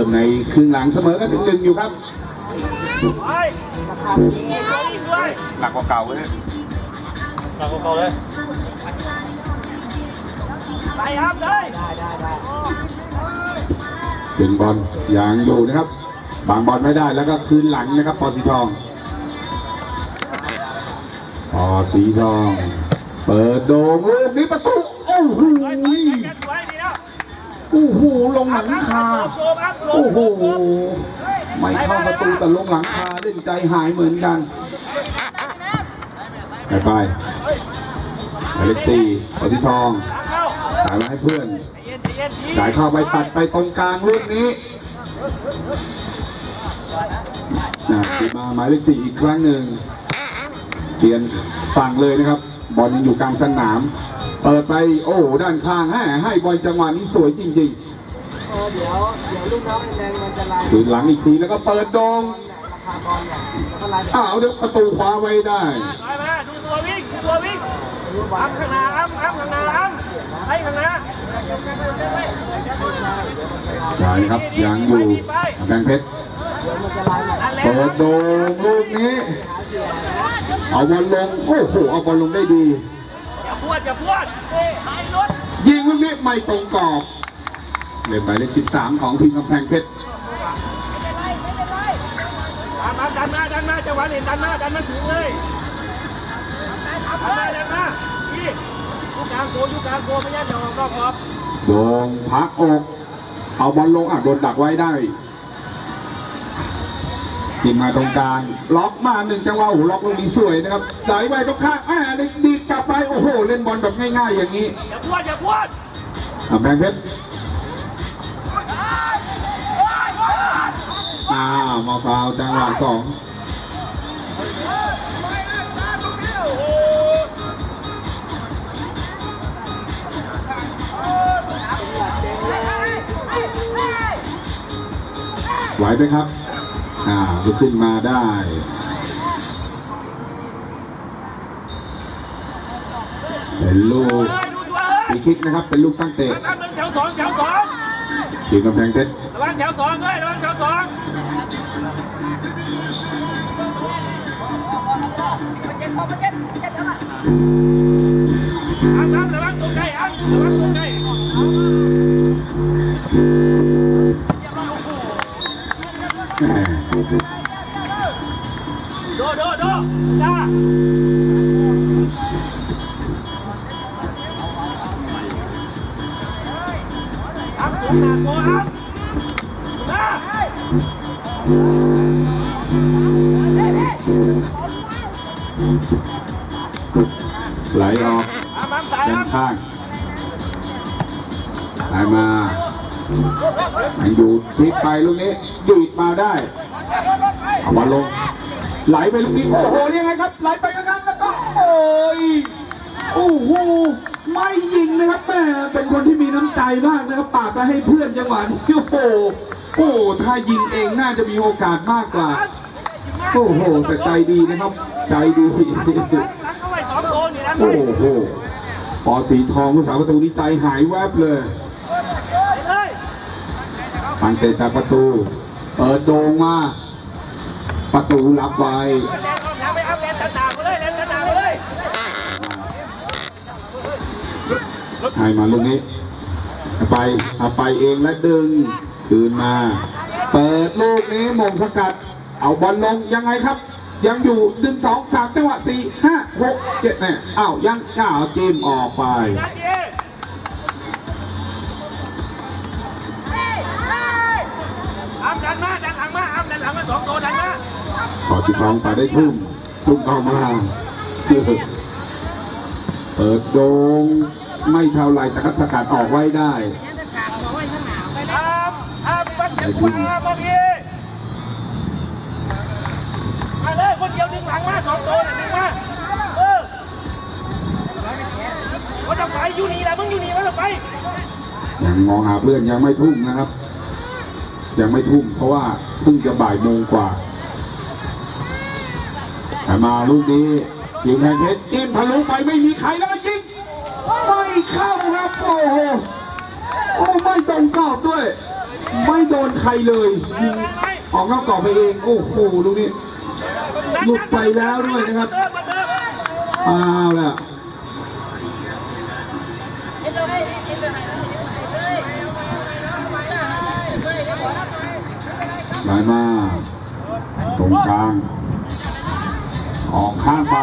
ริ่มในครึ่งหลังเสมอกันหนึ่งหนึ่งอยู่ครับไปมีตัววิ่งด้วยหนักกว่าเก่าเลยหลังของเขาเลยไปครับเลยดึงบอลยังอยู่นะครับบางบอลไม่ได้แล้วก็คืนหลังนะครับปอสีทองปอสีทอง เปิดโด่งลูกนี้ประตูโอ้โห โอ้โหลงหลังคาโอ้โหไม่เข้าประตูแต่ลงหลังคาเล่นใจหายเหมือนกัน ไปไปอเล็กซี่อสีทองหลังเข้าจ่ายมาให้เพื่อนใจเย็นใจเย็นทีจ่ายเข้าไปตัดไปตรงกลางลูกนี้นะตีมาหมายเลขสี่อีกครั้งหนึ่งเปลี่ยนฝั่งเลยนะครับ บอลยังอยู่กลางสนาม เปิดไปโอ้ด้านข้างให้ให้บอลจังหวะนี้สวยจริงเดี๋ยวเดี๋ยวลูกน้องแดงมันจะลายๆคืนหลังอีกทีแล้วก็เปิดโดงราคาบอลเนี่ยแล้วก็ลายอ้าวเดี๋ยวประตูคว้าไว้ได้ถอยมาดูตัววิ่งดูตัววิ่งอ้ำข้างหน้าอ้ำอ้ำข้างหน้าอ้ำให้ข้างหน้าใช่ครับยังอยู่กำแพงเพชรนั่นแหละเปิดโดงลูกนี้ เอาบอลลง โอ้โหเอาบอลลงได้ดีอย่าพ วดอย่าพวดไปรถยิงลูกนี้ไม่ตรงกรอบเล่นหมายเลข13 ของทีมกำแพงเพชรมามาดันมาดันมาจังหวะนี้ดันมาดันมาถึงเลยดันมาดันมาพี่ยูกลางโกยูกลางโกไม่ยันเดี๋ยวออกนอกกรอบโดงพักอกเอาบอลลงอะโดนดักไว้ได้ ยิงมาตรงกลางล็อกมาหนึ่งจังหวะโอ้ล็อกลูกนี้สวยนะครับไหลไปตรงข้างอ่าดีดกลับไปโอ้โห เล่นบอลแบบง่ายๆอย่างนี้อย่าพวดอย่าพวดกำแพงเพชรอ้าวมาฟาวจังหวะสองไหวไหมครับ อ่าลุกขึ้นมาได้เป็นลูกเฮ้ยดูตัวฟรีคิกนะครับ เป็นลูกตั้งเตะแถวสองแถวสองทีมกำแพงเพชรระวังแถวสองเลยระวังแถวสองอ้ำอ้ำระวังตัวใกล้อ้ำระวังตัวใก โดโดโดจ้าอ้ำตัวหนักโอ้อ้ำจ้าไหลออกอ้ำอ้ายด้านข้างไหลมาอยู่พลิกไปลูกนี้ดีดมาได้ บอลลง ไหลไปลูกนี้โอ้โหยังไงครับไหลไปกลางแล้วก็โอ้ยโอ้โหไม่ยิงนะครับแม่เป็นคนที่มีน้ำใจมากนะครับปาดไปให้เพื่อนจังหวะนี้โอ้โหโอ้ถ้ายิงเองน่าจะมีโอกาสมากกว่าโอ้โหแต่ใจดีนะครับ ใจดีหลังเข้าไปสองโดโอ้โหปอสีทองผู้สาประตูนี้ใจหายแวบเลยเลยปันเตะจากประตู เปิดโด่งมา ประตูรับไว้แลนออกแถวไปให้มาลูกนี้ ไปเอาไปเองและดึง คืนมา เปิดลูกนี้มงสกัด เอาบอลลงยังไงครับ ยังอยู่ดึงสองสามจังหวะสี่ห้าหกเจ็ดเนี่ยอ้าวยังอ้าวเกมออกไป ขอสีทองไปได้ทุ่มทุ่มเข้ามาเปิดโดงไม่เท่าไหรแต่ก็สกัดออกไว้ได้อ้ำอ้ำบันเจ็บขวาบอพี่มาเลยคนเดียวดึงหลังมาสองโดนดึงมาเอออยู่นี่แหละมึงอยู่นี่แล้วไปยังมองหาเพื่อนยังไม่ทุ่มนะครับ ยังไม่ทุ่มเพราะว่าเพิ่งจะบ่ายโมงกว่าแต่ มาลูกนี้ยิงแทงเพชรจิ้มทะลุไปไม่มีใครแล้วก็ยิงไม่เข้าครับโอ้โหโอ้ไม่ตรงกรอบด้วย ไม่โดนใครเลยยิงออกนอกกรอบไปเองโอ้โหลูกนี้หลุดไปแล้วด้วยนะครับอ้าวแล้วได้มาตรงกลาง ออกข้างไป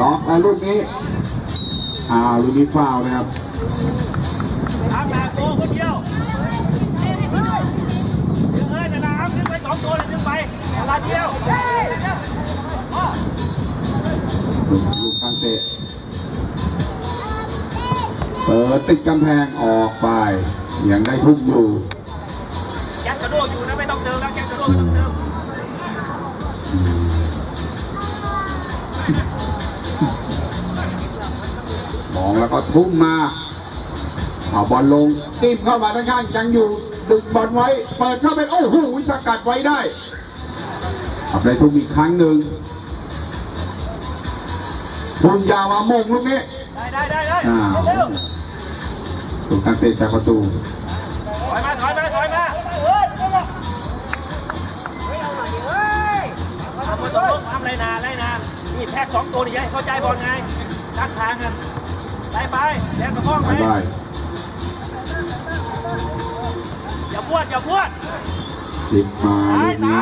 ล็อกแล้วลูกนี้อ้าวลูกนี้ฟาวล์นะครับทางนาโกคนเดียวดึงเลยนะน้ำดึงไปสองตัวเลยดึงไปเวลาเดียวลูกลูกตั้งเตะเปิดติดกำแพงออกไปยังได้ทุ่มอยู่แจ็คกระโดดอยู่นะไม่ต้องเติมแล้วแจ็คกระโดดไม่ต้องเติม แล้วก็ทุ่มมาเอาบอลลงตีบเข้ามาด้านข้างยังอยู่ดึงบอลไว้ เปิดเข้าไปโอ้โหสกัดไว้ได้เอาได้ทุ่มอีกครั้งหนึ่งทุ่มยาวมามงลูกนี้ได้ได้ได้ได้อ่าเร็วถูกทางเตะจากประตูถอยมาถอยมาถอยมาเฮ้ยทำมาตรงลงทำไรนาไรนานี่แพ็กสองตัวนี่ให้เข้าใจบอลไงตั้งทางกัน ไปไปแรงกระพ้องไปบายบายอย่าพวดอย่าพวด ติดมาลูกนี้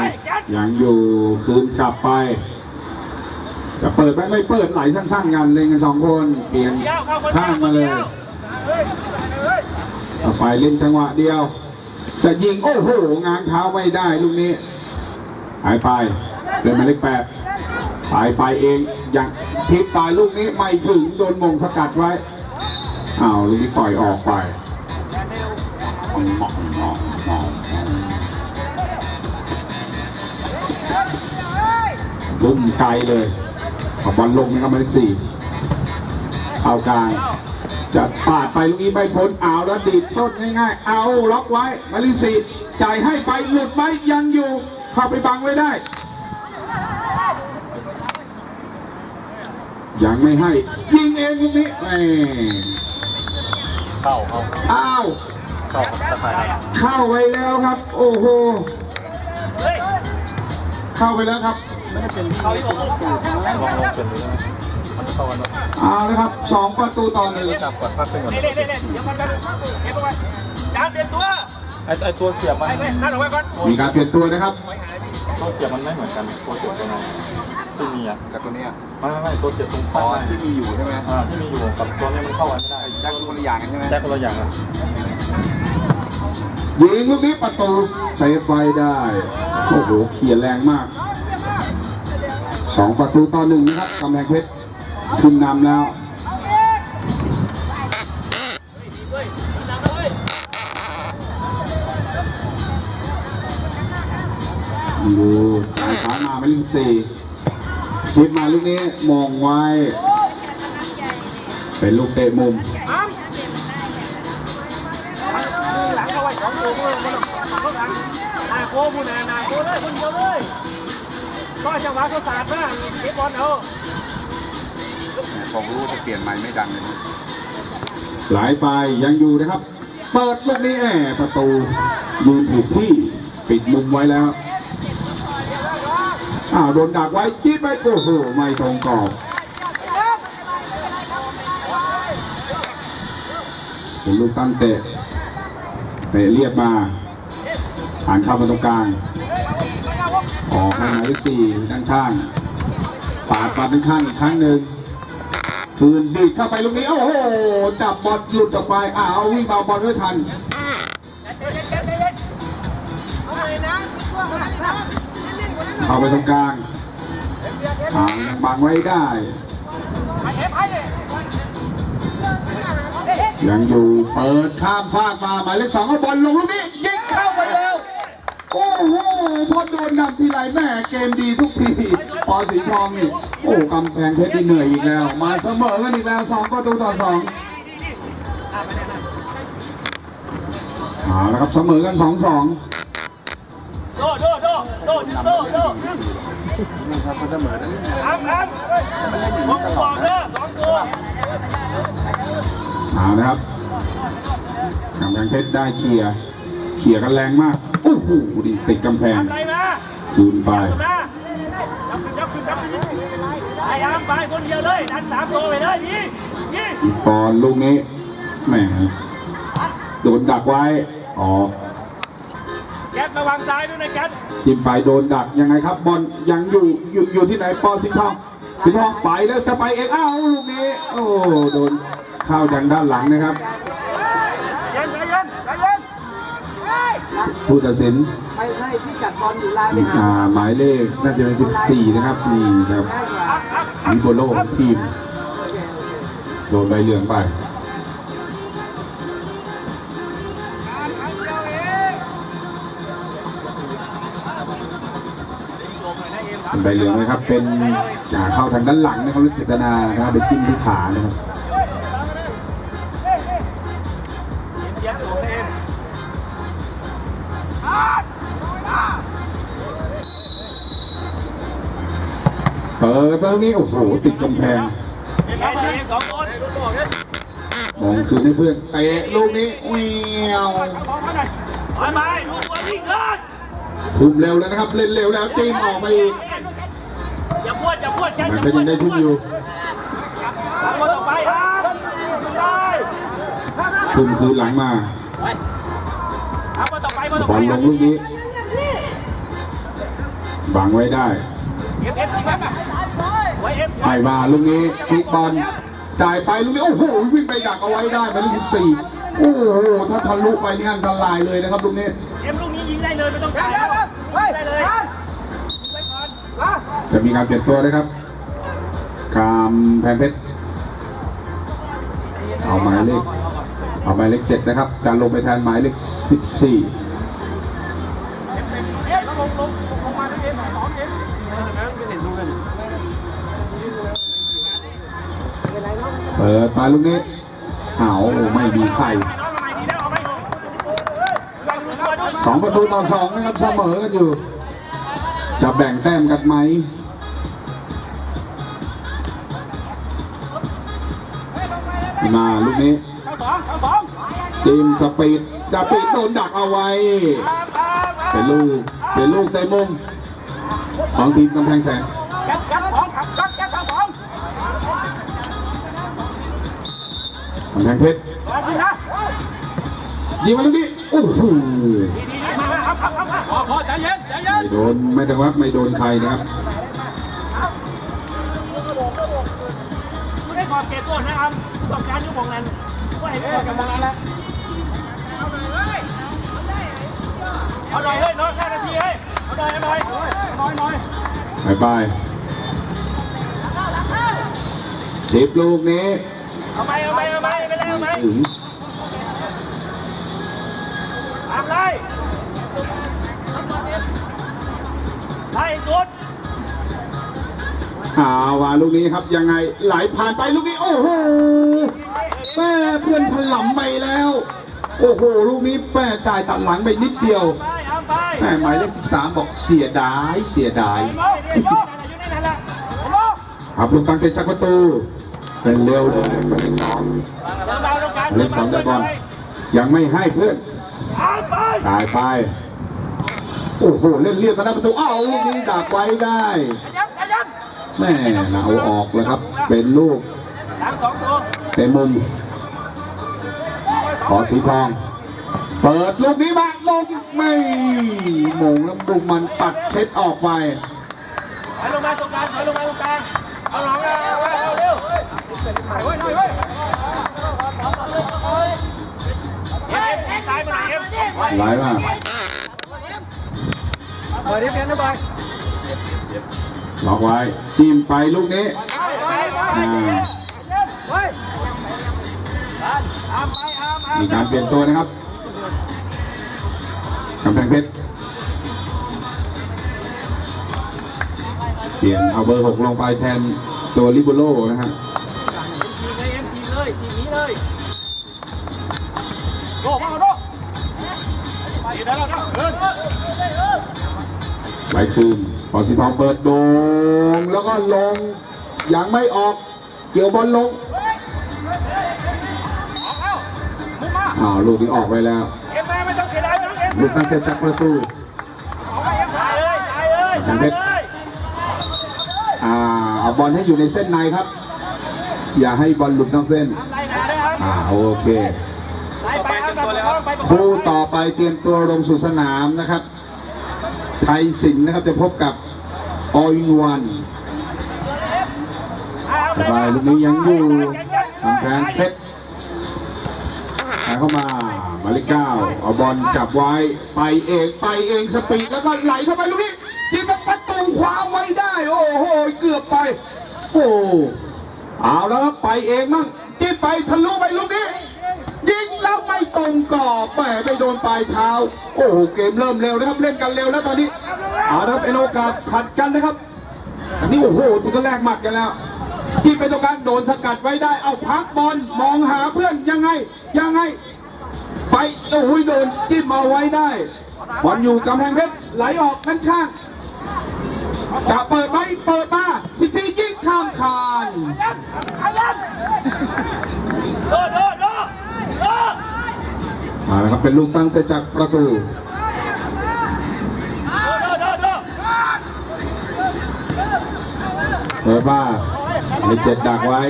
ยังอยู่คืนกลับไป จะเปิดไหมไม่เปิดไหลสั้นๆกันเลยกันสองคนเปลี่ยนเดียวเข้าคนข้าเดียวคงมานเลเดียยวต่อไปเล่นจังหวะเดียว จะยิงโอ้โหงานเท้าไม่ได้ลูกนี้หายไปเล่นหมายเลขแปดหายไปเองอย่าง ทิปตายลูกนี้ไม่ถึงโดนมงสกัดไว้อ้าวลูกนี้ปล่อยออกไปมองมองมองลุ่มไกลเลยบอลลงนะครับหมายเลขสี่เอากลางจะปาดไปลูกนี้ไม่พ้นเอาแล้วดีดส้นง่ายๆ เอาล็อกไว้มาลิสีจ่ายให้ไปหลุดไหมยังอยู่ เข้าไปบังไว้ได้ ยังไม่ให้ ยิงเองลูกนี้แหมเข้าเข้าอ้าว เข้าตะไคร้เข้าไปแล้วครับ โอ้โหเฮ้ยเข้าไปแล้วครับเขาอีกโอ้โหลองลองเปลี่ยนดูได้ไหมมันเข้ากันเนอะเอาเลยครับสองประตูต่อหนึ่งจับกดพักไปก่อนเล่นเล่นเล่นเดี๋ยวมันจะเก็บเอาไว้จานเปลี่ยนตัวไอไอตัวเสียบมันไปไปนั่นเอาไว้ก่อนมีการเปลี่ยนตัวนะครับ ตัวเสียบมันไม่เหมือนกันตัวเสียบตัวนั้น ที่มีอะกับตัวเนี้ยไม่ไม่ไม่ตัวเสียบตรงอ๋ข้าองที่มีอยู่ใช่ไหมอ่าที่มีอยู่กับตัวนี้มันเข้ากันไม่ได้แจ็คคนละอย่างกันใช่ไหมแจ็คคนละอย่างอะยิงลูกนี้ประตูเซฟไว้ได้โอ้โหเขียนแรงมากสองประตูต่อหนึ่งนะครับกำแพงเพชรขึ้นนำแล้วดูสายขามาไม่ลิงสี่ ชิปมาลูกนี้มองไว้ เป็นลูกเตะมุมหลังเอาไว้สองตัวมือมันเขาหลังนาโก้มูนานาโก้เลยคนเดียวเลยก็จังหวะเขาสาดมาเก็บบอลเอาของรู้จะเปลี่ยนใหม่ไม่ดังเลยนะหลายไปยังอยู่นะครับ เปิดลูกนี้แหมประตูยืนถูกที่ ปิดมุมไว้แล้ว อ้าวโดนดักไว้จี๊ดไปโอ้โหไม่ตรงกรอบเป็นลูกตั้งเตะเตะเรียบมาผ่านเข้ามาตรงกลางออกให้หมายเลขสี่ด้านข้างปาดปาดด้านข้างอีกครั้งหนึ่งคืนดีดเข้าไปลูกนี้โอ้โหจับบอลหลุดออกไปอ้าววิ่งเบาบอลไม่ทัน เข้าไปตรงกลางทางบางไว้ได้ยังอยู่เปิดข้ามฟากมาหมายเลขสองก็บอลลงลูกนี้ยิงเข้าไปแล้ว โอ้โหพอโดนนำทีไรแม่เกมดีทุกทีปอสีทองนี่ โอ้กำแพงเพชรนี่เหนื่อยอีกแล้ว มาเสมอกันอีกแล้วสองประตูต่อสองเอาละครับเสมอกันสองสอง โดโดโดโดนี่ครับเขาเสมอนะอ้ามอ้ามผมบอกเด้อสองตัวเอานะครับกำแพงเพชรได้เคลียร์เคลียร์กันแรงมากโอ้โหดิติดกำแพงคืนไปขึ้นมาจับขึ้นจับขึ้นจับขึ้นไปอ้ามไปคนเดียวเลยดันสามตัวไปเลยยิงยิงอีกปอนลูกนี้แหมโดนดักไว้อ๋อก ระวังซ้ายด้วยนะแก๊ปจิ้มไปโดนดักยังไงครับบอลยังอยู่อยู่อยู่ที่ไหนปอสิงห์ทองสิงห์ทองไปแล้วจะไปเองอ้าวลูกนี้โอ้โดนเข้าทางด้านหลังนะครับเย็นใจเย็นใจเย็นผู้ตัดสินไม่ใช่ที่จัดบอลอยู่ลายไปหาอ่าหมายเลขน่าจะเป็น14 นะครับนี่ครับง่ายกว่ามิโบโลของทีมโดนใบเหลืองไป ใบเหลืองนะครับ เป็นอ่าเข้าทางด้านหลังนะครับรู้เจตนานะครับไปจิ้มที่ขานะครับเย็นตัวเองเปิดตรงนี้โอ้โหติดกำแพงเย็นใจเย็นสองคนมองคืนให้เพื่อนเตะลูกนี้เวียวไปไปลูกตัวยิงเกินทุ่มเร็วแล้วนะครับ เล่นเร็วแล้วจิ้มออกมาอีก อย่าพูดอย่าพูดแก๊ปมันอย่าก็พูยัดงได้ทุ่มอยู่ทำมาต่อไปครับไปทุ่มคืนหลังมาทำมาต่อไปมาต่อบอลลงลูกนี้บังไว้ได้ไว้เอฟให้มาลูกนี้พลิกบอลจ่ายไปลูกนี้โอ้โหวิ่งไปดักเอาไว้ได้หมายเลขสิบสี่โอ้โหถ้าทะลุไปนี่อันตรายเลยนะครับลูกนี้ เอ็มลูกนี้ยิงได้เลยไม่ต้องจ่ายแล้วได้เลย จะ มีการเปลี่ยนตัวนะครับกามแพงเพชรเอาหมายเลขเอาหมายเลขเจ็ดนะครับจะลงไปแทนหมายเลขสิบสี่เปิดมาลูกนี้เอาไม่มีใครสองประตูต่อสองนะครับเสมอกันอยู่ จะแบ่งแต้มกันไหม มาลูกนี้เข้าสองเข้าสองจิมสปีดจะปีดโดนดักเอาไว้ เป็นลูกเป็นลูกเตะมุมของทีมกำแพงแสนยัดยัดสองครับยัดยัดสองสองกำแพงเพชรมาสินะยิงมาลูกนี้โอ้โหดีดีมาครับครับครับพอพอใจเย็นใจเย็นไม่โดนไม่แต่ว่าไม่โดนใครนะครับ ต้องการยุบของนั้นว่าเห็นก่อนกับนั้นแล้วเอาหน่อยเฮ้ยน้องแค่นาทีเฮ้ยเอาหน่อยเอาหน่อยน้อยน้อยบายบายทิปลูกนี้เอาไปเอาไปเอาไปไม่ได้เอาไปถึงทำไรไล่สุด หาวาลูกนี้ครับยังไงไหลผ่านไปลูกนี้ โอ้โหแม่เพื่อนถล่มไปแล้ว โอ้โหลูกนี้แม่จ่ายตัดหลังไปนิดเดียวแม่หมายเลข13บสาบอกเสียดายเสียดายครับลูกตั้งใจชักประตูเป็นเร็วเลยเลขสองเลขสองได้บอลยังไม่ให้เพื่อนตายไปโอ้โหเล่นเรียกกันน้าประตูอ้าวลูกนี้ดักไว้ได้ แม่เอาออกแล้วครับ เป็นลูกเต็มมุม ขอสีทอง เปิดลูกนี้มาลงไม่มงแล้วบุกมันปัดเพชรออกไปลงมาตรงกลางลงมาตรงกลางเอาหลังเอาเอาเร็วเฮ้ยหน่อยเฮ้ยเอ็มเอ็มซ้ายมาหน่อยเอ็มไหลมาบอยเรียบเรียนนะบอย ล็อกไว้จิ้มไปลูกนี้มีการเปลี่ยนตัวนะครับกำแพงเพชรเปลี่ยนเอาเบอร์หกลงไปแทนตัวลิเบโรนะฮะไหลคืน อสีทองเปิดโดงแล้วก็ลง ยังไม่ออก เกี่ยวบอลลงอ้าวลูกนี้ออกไปแล้วเอ็มแม่ไม่ต้องเสียดายน้องเอ็มลูกตั้งแต่จากประตูตายเลยตายเลยตายเลยอ่าเอาบอลให้อยู่ในเส้นในครับ อย่าให้บอลหลุดนอกเส้นไล่หนาเลยครับอ่าโอเคไล่ไปครับไปครับไปคู่ต่อไปเตรียมตัวลงสู่สนามนะครับ ไทยสิงห์นะครับ จะพบกับออยวันสบายลูกนี้ยังอยู่กำแพงเพชรหาเข้ามาหมายเลขเก้าเอาบอลจับไว้ ไปเองไปเองสปีดแล้วก็ไหลเข้าไปลูกนี้ยิงประตูขวาไว้ได้ โอ้โหเกือบไป โอ้เอาแล้วครับไปเองมั่งจิ้มไปทะลุไปลูกนี้ แล้วไม่ตรงกรอบแหมไปโดนปลายเท้า โอ้โหเกมเริ่มเร็วนะครับเล่นกันเร็วแล้วตอนนี้เอาละครับเป็นโอกาสผัดกันนะครับอันนี้โอ้โหถึงก็แลกหมัดกันแล้วที่เป็นตรงกลางโดนสกัดไว้ได้ เอาพักบอลมองหาเพื่อนยังไงยังไง ไปโอ้โหโดนจิ้มเอาไว้ได้บอลอยู่กำแพงเพชรไหลออกด้านข้างจะเปิดไหมเปิดมาสิทียิงข้ามคาน โดดโดดโดดโดด มาแล้วครับเป็นลูกตั้งแต่จากประตูดดโดดโดดเปิดมาให้เจ็ดดักไว้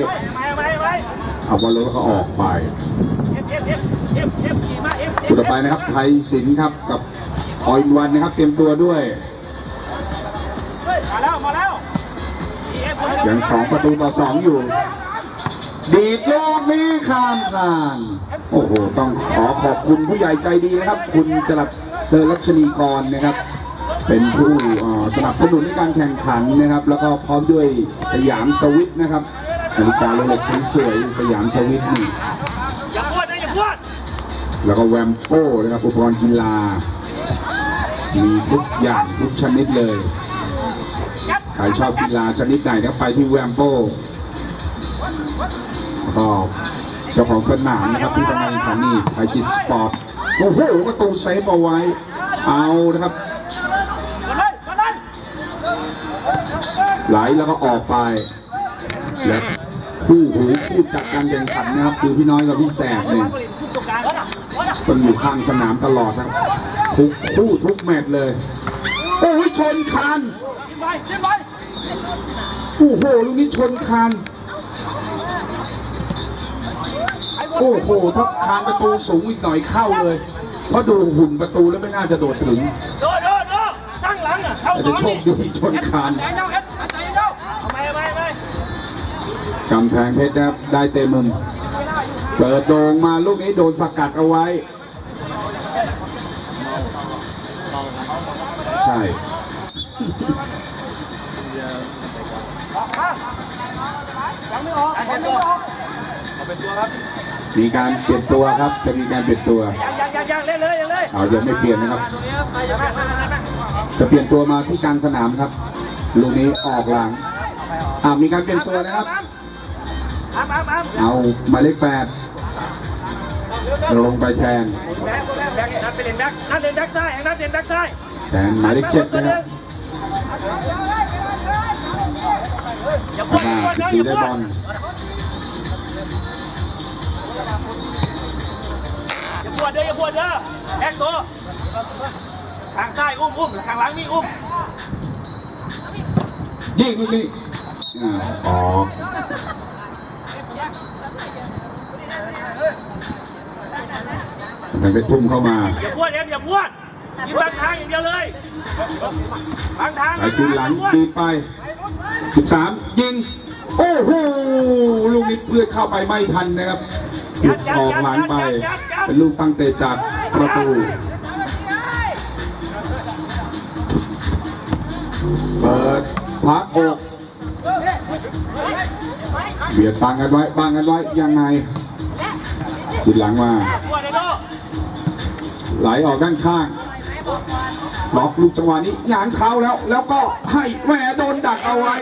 เอาบอลลงแล้วก็ออกไปคู่ต่อไปนะครับ ไทยสินครับกับออยวันนะครับ เตรียมตัวด้วยมาแล้วมาแล้วอฟคนยังสองประตูต่อสองอยู่ ดีดลูกนี้ข้ามคาน โอ้โห ต้องขอขอบคุณผู้ใหญ่ใจดีนะครับ คุณจรัสเตอร์ลักษณีกรนะครับ เป็นผู้สนับสนุนในการแข่งขันนะครับ แล้วก็พร้อมด้วยสยามสวิตนะครับนาฬิกาโรเล็กสวยๆสยามสวิตนี่อย่าพวดนะอย่าพวดแล้วก็แวมโป้นะครับอุปกรณ์กีฬา มีทุกอย่างทุกชนิดเลย ใครชอบกีฬาชนิดไหนก็ไปที่แวมโป้ ก็เจ้าของสนามนะครับที่กำลังขันนี่ไทยชิสปอร์ตโอ้โหประตูเซฟเอาไว้เอานะครับ ไหลแล้วก็ออกไปและคู่หูคู่จัดการแข่งขันนะครับคือพี่น้อยกับพี่แสบเนี่ยตรงกลางมันอยู่ข้างสนามตลอดครับทุกคู่ทุกแมตช์เลย โอ้ยชนคานโอ้โหลูกนี้ชนคาน โอ้โหถ้าคานประตูสูงอีกหน่อยเข้าเลย เพราะดูหุ่นประตูแล้วไม่น่าจะโดดถึงโดดโดดโดดตั้งหลังอะเข้าแต่สจะองโชนี่คดีชนคานใจเจ้าเอ็ดใจเจ้าเอาไปเอาไปเอาไปกำแพงเพชรนะครับได้เต็มมุมเปิดโด่งมาลูกนี้โดนสกัดเอาไว้ ใช่ ยังไม่ออกยังไม่ออก มีการเปลี่ยนตัวครับ จะมีการเปลี่ยนตัวยังยังยังยังเล่นเลยยังเลยเอายังไม่เปลี่ยนนะครับไปยังไม่ไปยังไม่ไปจะเปลี่ยนตัวมาที่กลางสนามครับลูกนี้ออกหลังอ่ามีการเปลี่ยนตัวนะครับอ้ามอ้ามอ้ามเอาหมายเลขแปดลงไปแทนแบ็คแบ็คนัดไปเล่นแบ็คนัดเล่นแบ็คซ้ายนัดเล่นแบ็คซ้ายแทนหมายเลขเจ็ดนะครับอย่าพแล้ววดก็อย่าพวดสีอย่าได้พวบอดล อย่าพวดเด้ออย่าพวดเด้อแบ็คตัวทางซ้ายอุ้มอุ้มทางหลังมีอุ้มยิงลูกนี้อ่าออกมันไปทุ่มเข้ามาอย่าพวดเอ็มอย่าพวดยืนบางทางอย่างเดียวเลยบางทางไหลคืนหลังตีไป 13 ยิง โอ้โหลูกนี้เพื่อนเข้าไปไม่ทันนะครับห ลุดออกหลังไป เป็นลูกตั้งเตะจากประตูเปิดพักอกเบียดบังกันไว้บังกันไว้ยังไงจิดหลังมาไหลออกด้านข้างล็อกลูกจังหวะนี้หยางเท้าแล้ว แล้วก็ให้แหมโดนดักเอาไว้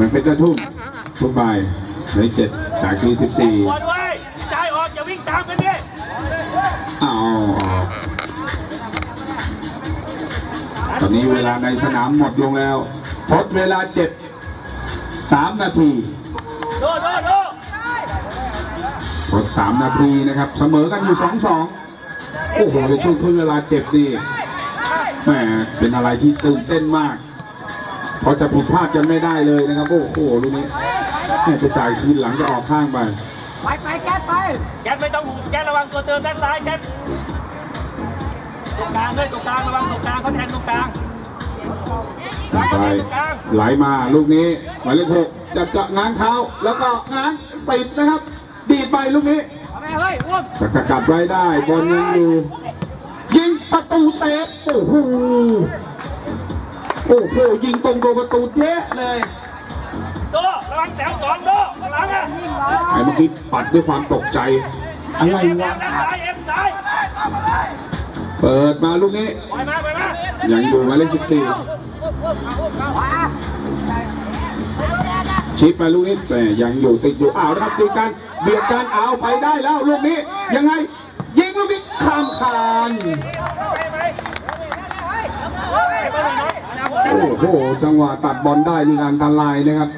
ทำเป็นเพชรทุ่มทุ่มไปในเจ็ดจากทีสิบสี่พวดไว้งตามกันดิอ้าวตอนนี้เวลาในสนามหมดลงแล้วทดเวลาเจ็ดสามนาทีโดโดโดทดสามนาทีนะครับ เสมอกันอยู่สองสองโอ้โหในช่วงครึ่งเวลาเจ็บนี่แหมเป็นอะไรที่ตื่นเต้นมาก เพราะจะผิดพลาดกันไม่ได้เลยนะครับ โอ้โหลูกนี้แม่จะจ่ายคืนหลังจะออกข้างไปไปไปแก๊สไปแกนไม่ต้องหูแกนระวังตัวเติมด้านซ้ายแกนตรงกลางด้วยตรงกลางระวังตรงกลางเขาแทงตรงกลางไปไหลมาลูกนี้หมายเลขหกจับจะง้างเท้าแล้วก็ง้างติดนะครับ ดีดไปลูกนี้เอาไปเฮ้ยอ้วมสกัดไว้ได้บอลยังอยู่ยิงประตูเซฟโอ้โห โอ้โหยิงตรงตัวประตูเยอะเลยโดระวังแถวสองโดข้างหลังอะไอ้เมื่อกี้ปัดด้วยความตกใจอะไรเอ็มวะด้านซ้ายเอ็มซ้ายเปิดมาลูกนี้ปล่อยมาปล่อยมายังอยู่หมายเลขสิบสี่ชิปไปลูกนี้แต่ยังอยู่ติดอยู่อ้าวนะครับตีกันเบียดกันเอาไปได้แล้วลูกนี้ยังไงยิงลูกนี้ข้ามคาน โอ้โหจังหวะตัดบอลได้นี่อันลายนะครับ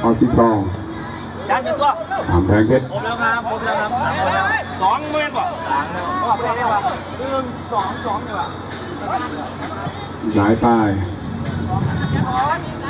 เอาสิทองดันเป็นตัวถามแพงเพชรผมแล้วครับผมแล้วครับสองเมตรป่ะหลายป้าย